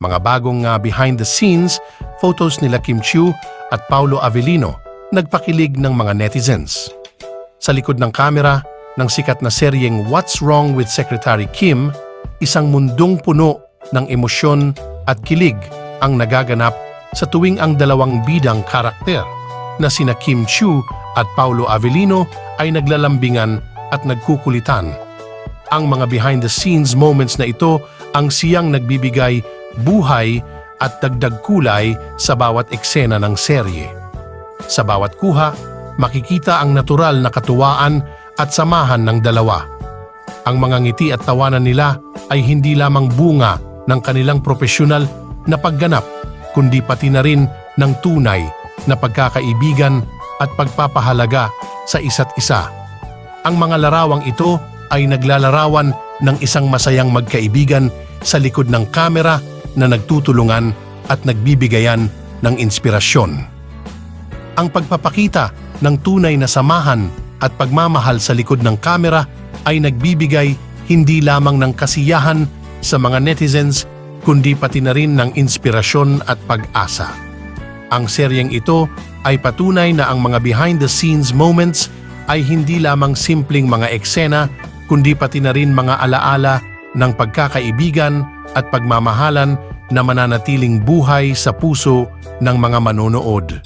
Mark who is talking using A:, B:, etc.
A: bagong ah, behind the scenes photos nila Kim Chiu at Paulo Avellino nagpakilig ng mga netizens. Sa likod ng kamera ng sikat na seryeng What's Wrong with Secretary Kim, isang mundong puno ng emosyon at kilig ang nagaganap sa tuwing ang dalawang bidang karakter na sina Kim Chiu at Paulo Avellino ay naglalambingan at nagkukulitan. Ang mga behind-the-scenes moments na ito ang siyang nagbibigay buhay at dagdag kulay sa bawat eksena ng serye. Sa bawat kuha, makikita ang natural na katuwaan at samahan ng dalawa. Ang mga ngiti at tawanan nila ay hindi lamang bunga ng kanilang profesional na pagganap, kundi pati na rin ng tunay na pagkakaibigan at pagpapahalaga sa isa't isa. Ang mga larawang ito ay naglalarawan ng isang masayang magkaibigan sa likod ng kamera na nagtutulungan at nagbibigayan ng inspirasyon. Ang pagpapakita ng tunay na samahan at pagmamahal sa likod ng kamera ay nagbibigay hindi lamang ng kasiyahan sa mga netizens kundi pati na rin ng inspirasyon at pag-asa. Ang seryeng ito ay patunay na ang mga behind-the-scenes moments ay hindi lamang simpleng mga eksena kundi pati na rin mga alaala ng pagkakaibigan at pagmamahalan na mananatiling buhay sa puso ng mga manonood.